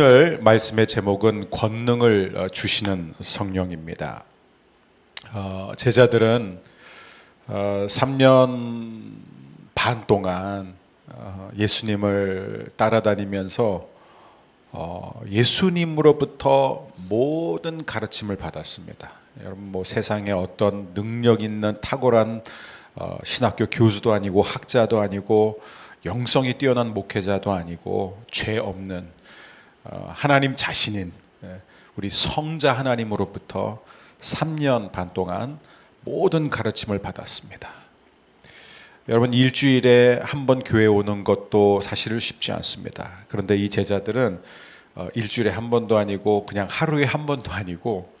오늘 말씀의 제목은 권능을 어, 주시는 성령입니다. 어, 제자들은 어, 3년 반 동안 어, 예수님을 따라다니면서 어, 예수님으로부터 모든 가르침을 받았습니다. 여러분 뭐 세상에 어떤 능력 있는 탁월한 어, 신학교 교수도 아니고 학자도 아니고 영성이 뛰어난 목회자도 아니고 죄 없는 어, 하나님 자신인 예, 우리 성자 하나님으로부터 3년 반 동안 모든 가르침을 받았습니다. 여러분 일주일에 한 번 교회 오는 것도 사실은 쉽지 않습니다. 그런데 이 제자들은 어, 일주일에 한 번도 아니고 그냥 하루에 한 번도 아니고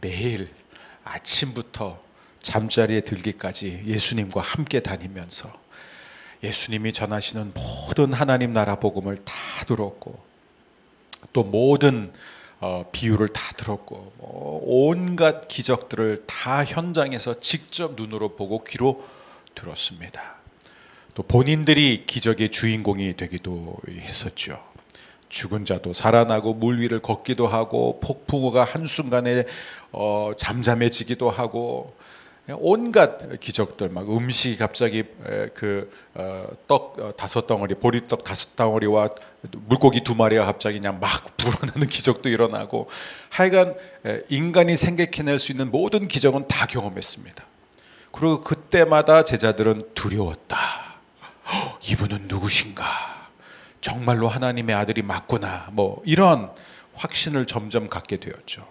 매일 아침부터 잠자리에 들기까지 예수님과 함께 다니면서 예수님이 전하시는 모든 하나님 나라 복음을 다 들었고 또 모든 어, 비유를 다 들었고 뭐 온갖 기적들을 다 현장에서 직접 눈으로 보고 귀로 들었습니다. 또 본인들이 기적의 주인공이 되기도 했었죠. 죽은 자도 살아나고 물 위를 걷기도 하고 폭풍우가 한순간에 어, 잠잠해지기도 하고 온갖 기적들 막 음식이 갑자기 그떡 다섯 덩어리 보리떡 다섯 덩어리와 물고기 두 마리가 갑자기 그냥 막 불어나는 기적도 일어나고 하여간 에, 인간이 생각해낼 수 있는 모든 기적은 다 경험했습니다. 그리고 그때마다 제자들은 두려웠다. "헉, 이분은 누구신가? 정말로 하나님의 아들이 맞구나. 뭐 이런 확신을 점점 갖게 되었죠.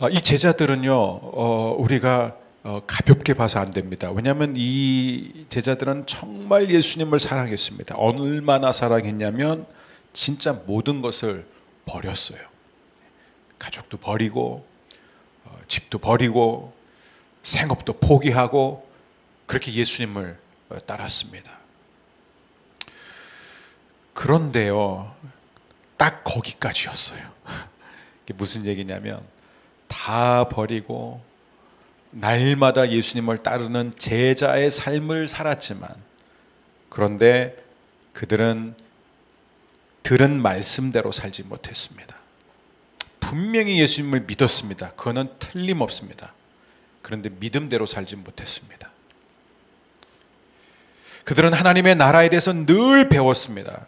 어, 이 제자들은요, 어, 우리가 어, 가볍게 봐서 안 됩니다. 왜냐하면 이 제자들은 정말 예수님을 사랑했습니다. 얼마나 사랑했냐면 진짜 모든 것을 버렸어요. 가족도 버리고 어, 집도 버리고 생업도 포기하고 그렇게 예수님을 어, 따랐습니다. 그런데요, 딱 거기까지였어요. 무슨 얘기냐면 다 버리고 날마다 예수님을 따르는 제자의 삶을 살았지만 그런데 그들은 들은 말씀대로 살지 못했습니다. 분명히 예수님을 믿었습니다. 그거는 틀림없습니다. 그런데 믿음대로 살지 못했습니다. 그들은 하나님의 나라에 대해서 늘 배웠습니다.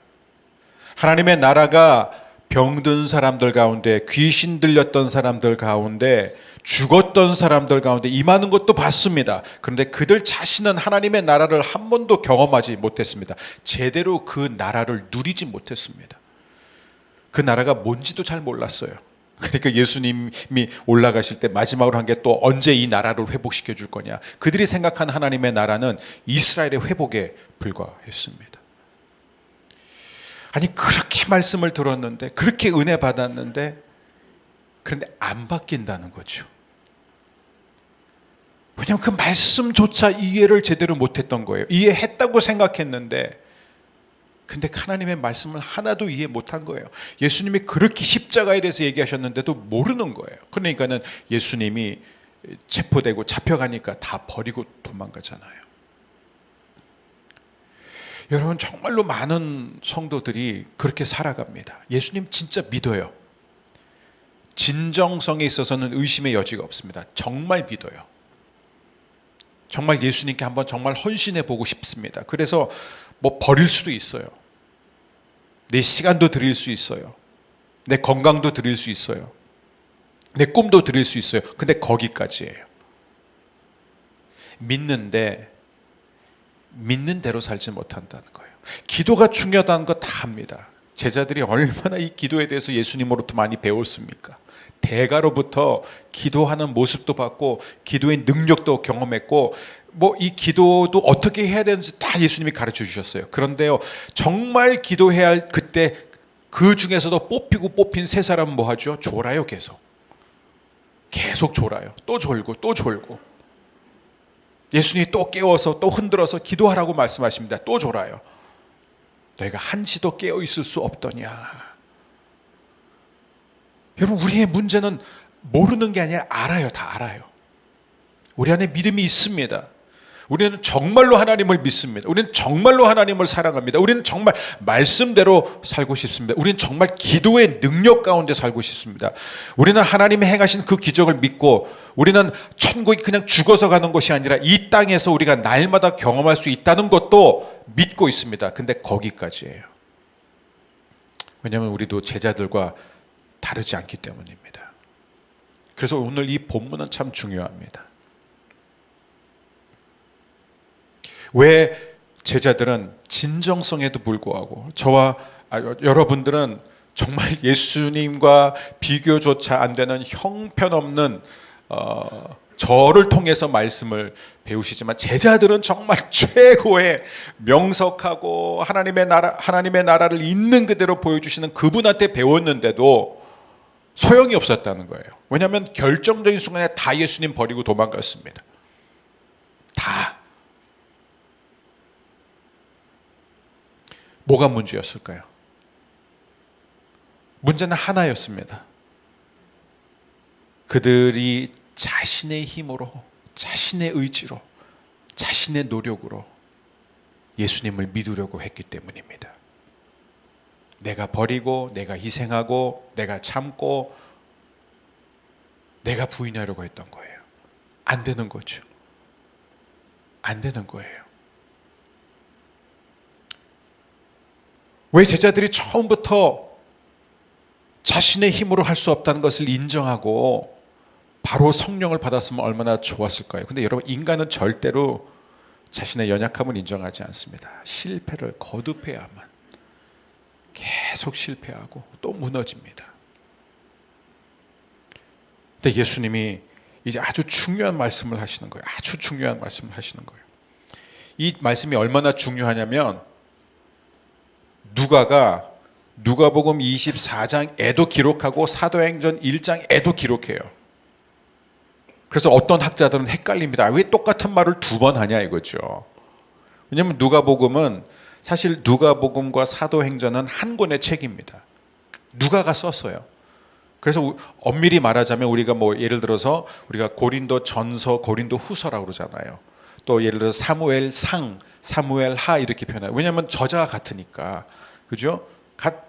하나님의 나라가 병든 사람들 가운데 귀신 들렸던 사람들 가운데 죽었던 사람들 가운데 임하는 것도 봤습니다. 그런데 그들 자신은 하나님의 나라를 한 번도 경험하지 못했습니다. 제대로 그 나라를 누리지 못했습니다. 그 나라가 뭔지도 잘 몰랐어요. 그러니까 예수님이 올라가실 때 마지막으로 한 게 또 언제 이 나라를 회복시켜 줄 거냐. 그들이 생각한 하나님의 나라는 이스라엘의 회복에 불과했습니다. 아니 그렇게 말씀을 들었는데 그렇게 은혜 받았는데 그런데 안 바뀐다는 거죠. 왜냐하면 그 말씀조차 이해를 제대로 못했던 거예요. 이해했다고 생각했는데 근데 하나님의 말씀을 하나도 이해 못한 거예요. 예수님이 그렇게 십자가에 대해서 얘기하셨는데도 모르는 거예요. 그러니까는 예수님이 체포되고 잡혀가니까 다 버리고 도망가잖아요. 여러분 정말로 많은 성도들이 그렇게 살아갑니다. 예수님 진짜 믿어요. 진정성에 있어서는 의심의 여지가 없습니다. 정말 믿어요. 정말 예수님께 한번 정말 헌신해 보고 싶습니다. 그래서 뭐 버릴 수도 있어요. 내 시간도 드릴 수 있어요. 내 건강도 드릴 수 있어요. 내 꿈도 드릴 수 있어요. 근데 거기까지예요. 믿는데 믿는 대로 살지 못한다는 거예요. 기도가 중요하다는 거다 합니다. 제자들이 얼마나 이 기도에 대해서 예수님으로부터 많이 배웠습니까? 대가로부터 기도하는 모습도 봤고 기도의 능력도 경험했고 뭐 이 기도도 어떻게 해야 되는지 다 예수님이 가르쳐 주셨어요. 그런데요. 정말 기도해야 할 그때 그 중에서도 뽑히고 뽑힌 세 사람은 뭐 하죠? 졸아요, 계속. 계속 졸아요. 또 졸고 또 졸고. 예수님이 또 깨워서 또 흔들어서 기도하라고 말씀하십니다. 또 졸아요. 너희가 한시도 깨어 있을 수 없더냐. 여러분 우리의 문제는 모르는 게 아니라 알아요. 다 알아요. 우리 안에 믿음이 있습니다. 우리는 정말로 하나님을 믿습니다. 우리는 정말로 하나님을 사랑합니다. 우리는 정말 말씀대로 살고 싶습니다. 우리는 정말 기도의 능력 가운데 살고 싶습니다. 우리는 하나님이 행하신 그 기적을 믿고 우리는 천국이 그냥 죽어서 가는 것이 아니라 이 땅에서 우리가 날마다 경험할 수 있다는 것도 믿고 있습니다. 근데 거기까지예요. 왜냐하면 우리도 제자들과 다르지 않기 때문입니다. 그래서 오늘 이 본문은 참 중요합니다. 왜 제자들은 진정성에도 불구하고 저와 아, 여러분들은 정말 예수님과 비교조차 안 되는 형편없는 어, 저를 통해서 말씀을 배우시지만 제자들은 정말 최고의 명석하고 하나님의 나라 하나님의 나라를 있는 그대로 보여주시는 그분한테 배웠는데도 소용이 없었다는 거예요. 왜냐하면 결정적인 순간에 다 예수님 버리고 도망갔습니다. 다 뭐가 문제였을까요? 문제는 하나였습니다. 그들이 자신의 힘으로, 자신의 의지로, 자신의 노력으로 예수님을 믿으려고 했기 때문입니다. 내가 버리고, 내가 희생하고, 내가 참고, 내가 부인하려고 했던 거예요. 안 되는 거죠. 안 되는 거예요. 왜 제자들이 처음부터 자신의 힘으로 할 수 없다는 것을 인정하고 바로 성령을 받았으면 얼마나 좋았을까요? 근데 여러분 인간은 절대로 자신의 연약함을 인정하지 않습니다. 실패를 거듭해야만 계속 실패하고 또 무너집니다. 근데 예수님이 이제 아주 중요한 말씀을 하시는 거예요. 아주 중요한 말씀을 하시는 거예요. 이 말씀이 얼마나 중요하냐면 누가가 누가복음 24장에도 기록하고 사도행전 1장에도 기록해요. 그래서 어떤 학자들은 헷갈립니다. 왜 똑같은 말을 두 번 하냐 이거죠. 왜냐하면 누가복음은 사실 누가복음과 사도행전은 한 권의 책입니다. 누가가 썼어요. 그래서 엄밀히 말하자면 우리가 뭐 예를 들어서 우리가 고린도 전서, 고린도 후서라고 그러잖아요. 또 예를 들어서 사무엘 상, 사무엘 하 이렇게 표현해요. 왜냐하면 저자가 같으니까. 그죠?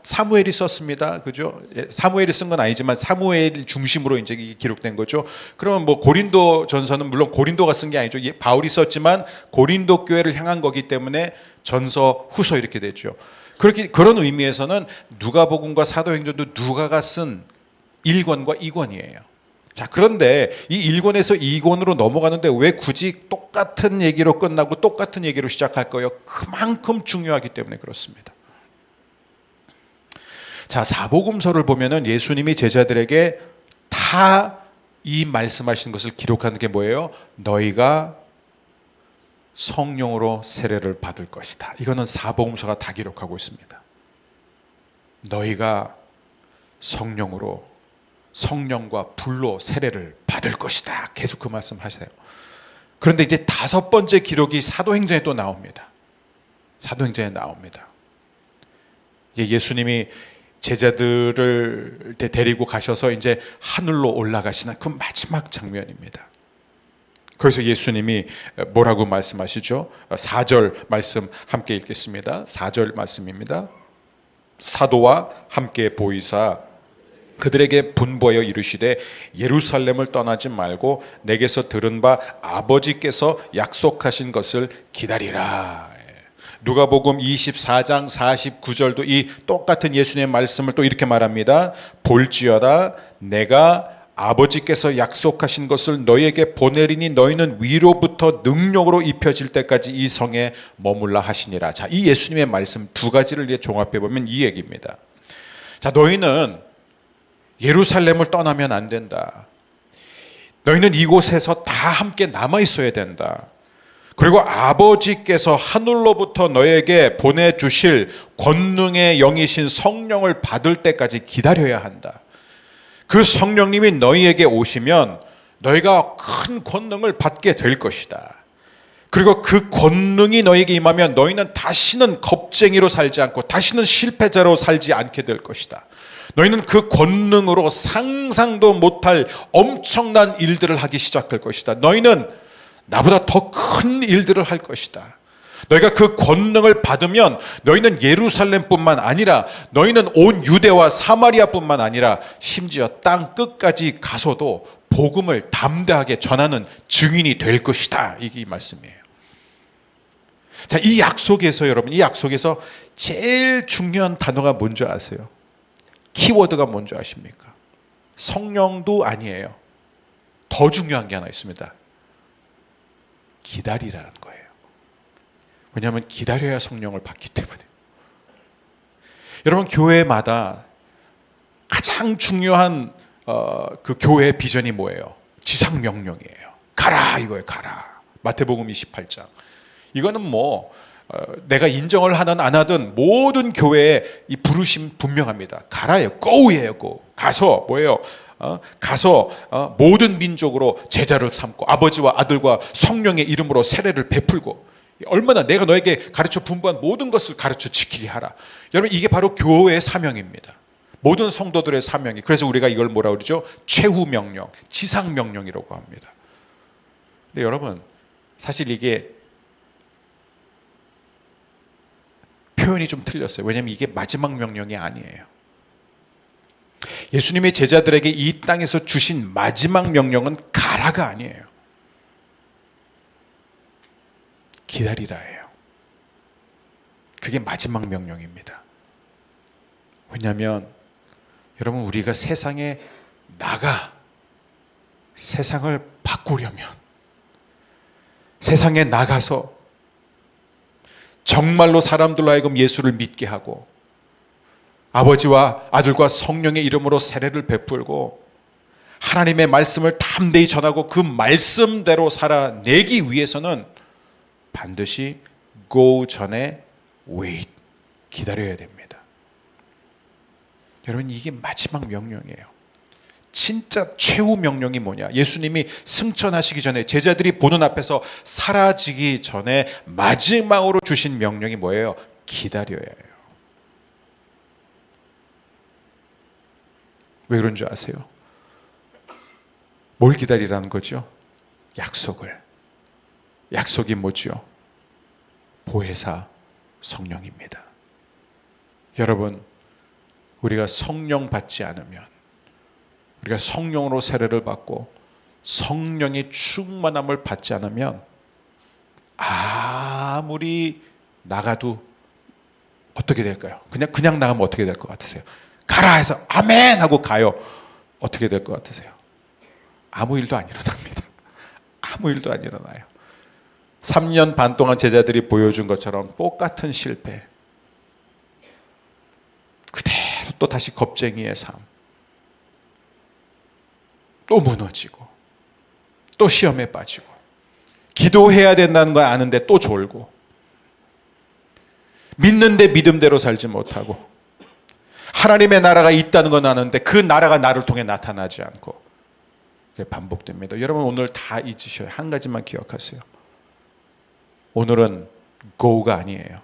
사무엘이 썼습니다. 그죠? 예, 사무엘이 쓴 건 아니지만 사무엘 중심으로 이제 기록된 거죠. 그러면 뭐 고린도 전서는 물론 고린도가 쓴 게 아니죠. 바울이 썼지만 고린도 교회를 향한 거기 때문에 전서, 후서 이렇게 됐죠. 그렇게 그런 의미에서는 누가복음과 사도행전도 누가가 쓴 1권과 2권이에요. 자, 그런데 이 1권에서 2권으로 넘어가는데 왜 굳이 똑같은 얘기로 끝나고 똑같은 얘기로 시작할 거예요? 그만큼 중요하기 때문에 그렇습니다. 자, 사복음서를 보면은 예수님이 제자들에게 다 이 말씀하신 것을 기록하는 게 뭐예요? 너희가 성령으로 세례를 받을 것이다. 이거는 사복음서가 다 기록하고 있습니다. 너희가 성령으로 성령과 불로 세례를 받을 것이다. 계속 그 말씀 하세요. 그런데 이제 다섯 번째 기록이 사도행전에 또 나옵니다. 사도행전에 나옵니다. 예수님이 제자들을 데리고 가셔서 이제 하늘로 올라가시는 그 마지막 장면입니다. 그래서 예수님이 뭐라고 말씀하시죠? 4절 말씀 함께 읽겠습니다. 4절 말씀입니다. 사도와 함께 보이사 그들에게 분부하여 이르시되 예루살렘을 떠나지 말고 내게서 들은 바 아버지께서 약속하신 것을 기다리라. 누가복음 24장 49절도 이 똑같은 예수님의 말씀을 또 이렇게 말합니다. 볼지어다 내가 아버지께서 약속하신 것을 너희에게 보내리니 너희는 위로부터 능력으로 입혀질 때까지 이 성에 머물라 하시니라. 자, 이 예수님의 말씀 두 가지를 종합해 보면 이 얘기입니다. 자, 너희는 예루살렘을 떠나면 안 된다. 너희는 이곳에서 다 함께 남아 있어야 된다. 그리고 아버지께서 하늘로부터 너에게 보내주실 권능의 영이신 성령을 받을 때까지 기다려야 한다. 그 성령님이 너희에게 오시면 너희가 큰 권능을 받게 될 것이다. 그리고 그 권능이 너에게 임하면 너희는 다시는 겁쟁이로 살지 않고 다시는 실패자로 살지 않게 될 것이다. 너희는 그 권능으로 상상도 못할 엄청난 일들을 하기 시작할 것이다. 너희는 나보다 더 큰 일들을 할 것이다. 너희가 그 권능을 받으면 너희는 예루살렘뿐만 아니라 너희는 온 유대와 사마리아뿐만 아니라 심지어 땅 끝까지 가서도 복음을 담대하게 전하는 증인이 될 것이다. 이게 이 말씀이에요. 자, 이 약속에서 여러분, 이 약속에서 제일 중요한 단어가 뭔지 아세요? 키워드가 뭔지 아십니까? 성령도 아니에요. 더 중요한 게 하나 있습니다. 기다리라는 거예요. 왜냐하면 기다려야 성령을 받기 때문에. 여러분 교회마다 가장 중요한 어, 그 교회의 비전이 뭐예요? 지상 명령이에요. 가라 이거예요. 가라. 마태복음 28장. 이거는 뭐 어, 내가 인정을 하든 안 하든 모든 교회의 이 부르심 분명합니다. 가라예요. go예요. go. 가서 뭐예요? 어, 가서 어, 모든 민족으로 제자를 삼고 아버지와 아들과 성령의 이름으로 세례를 베풀고 얼마나 내가 너에게 가르쳐 분부한 모든 것을 가르쳐 지키게 하라. 여러분 이게 바로 교회의 사명입니다. 모든 성도들의 사명이. 그래서 우리가 이걸 뭐라 그러죠? 최후 명령, 지상 명령이라고 합니다. 근데 여러분 사실 이게 표현이 좀 틀렸어요. 왜냐하면 이게 마지막 명령이 아니에요. 예수님의 제자들에게 이 땅에서 주신 마지막 명령은 가라가 아니에요. 기다리라예요. 그게 마지막 명령입니다. 왜냐하면 여러분 우리가 세상에 나가 세상을 바꾸려면 세상에 나가서 정말로 사람들로 하여금 예수를 믿게 하고 아버지와 아들과 성령의 이름으로 세례를 베풀고 하나님의 말씀을 담대히 전하고 그 말씀대로 살아내기 위해서는 반드시 go 전에 wait 기다려야 됩니다. 여러분 이게 마지막 명령이에요. 진짜 최후 명령이 뭐냐? 예수님이 승천하시기 전에 제자들이 보는 앞에서 사라지기 전에 마지막으로 주신 명령이 뭐예요? 기다려야 해요. 왜 그런 줄 아세요? 뭘 기다리라는 거죠? 약속을. 약속이 뭐죠? 보혜사 성령입니다. 여러분, 우리가 성령 받지 않으면 우리가 성령으로 세례를 받고 성령의 충만함을 받지 않으면 아무리 나가도 어떻게 될까요? 그냥 그냥 나가면 어떻게 될 것 같으세요? 가라 해서 아멘 하고 가요. 어떻게 될 것 같으세요? 아무 일도 안 일어납니다. 아무 일도 안 일어나요. 3년 반 동안 제자들이 보여준 것처럼 똑같은 실패. 그대로 또 다시 겁쟁이의 삶. 또 무너지고, 또 시험에 빠지고, 기도해야 된다는 걸 아는데 또 졸고, 믿는데 믿음대로 살지 못하고, 하나님의 나라가 있다는 건 아는데 그 나라가 나를 통해 나타나지 않고, 반복됩니다. 여러분 오늘 다 잊으셔요. 한 가지만 기억하세요. 오늘은 go가 아니에요.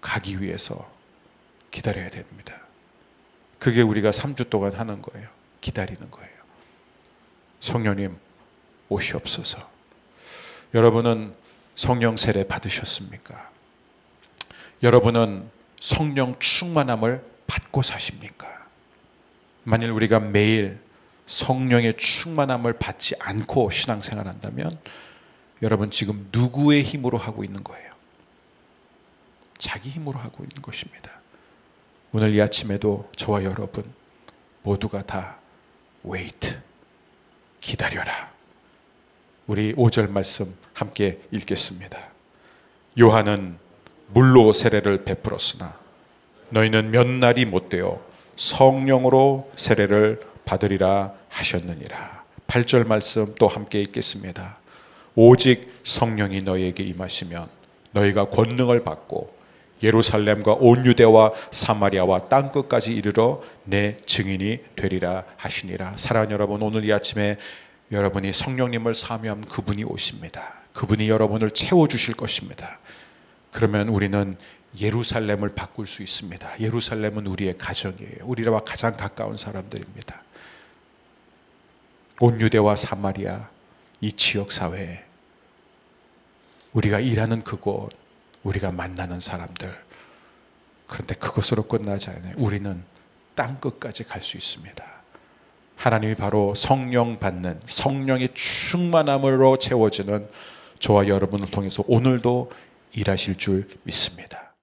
가기 위해서 기다려야 됩니다. 그게 우리가 3주 동안 하는 거예요. 기다리는 거예요. 성령님 오시옵소서. 여러분은 성령 세례 받으셨습니까? 여러분은 성령 충만함을 받고 사십니까? 만일 우리가 매일 성령의 충만함을 받지 않고 신앙생활 한다면 여러분 지금 누구의 힘으로 하고 있는 거예요? 자기 힘으로 하고 있는 것입니다. 오늘 이 아침에도 저와 여러분 모두가 다 wait 기다려라. 우리 5절 말씀 함께 읽겠습니다. 요한은 물로 세례를 베풀었으나 너희는 몇 날이 못 되어 성령으로 세례를 받으리라 하셨느니라. 8절 말씀 또 함께 읽겠습니다. 오직 성령이 너희에게 임하시면 너희가 권능을 받고 예루살렘과 온 유대와 사마리아와 땅 끝까지 이르러 내 증인이 되리라 하시니라. 사랑하는 여러분, 오늘 이 아침에 여러분이 성령님을 사모하면 그분이 오십니다. 그분이 여러분을 채워 주실 것입니다. 그러면 우리는 예루살렘을 바꿀 수 있습니다. 예루살렘은 우리의 가정이에요. 우리와 가장 가까운 사람들입니다. 온 유대와 사마리아 이 지역 사회에 우리가 일하는 그곳, 우리가 만나는 사람들. 그런데 그것으로 끝나지 않아요. 우리는 땅 끝까지 갈 수 있습니다. 하나님이 바로 성령 받는 성령의 충만함으로 채워지는 저와 여러분을 통해서 오늘도 일하실 줄 믿습니다.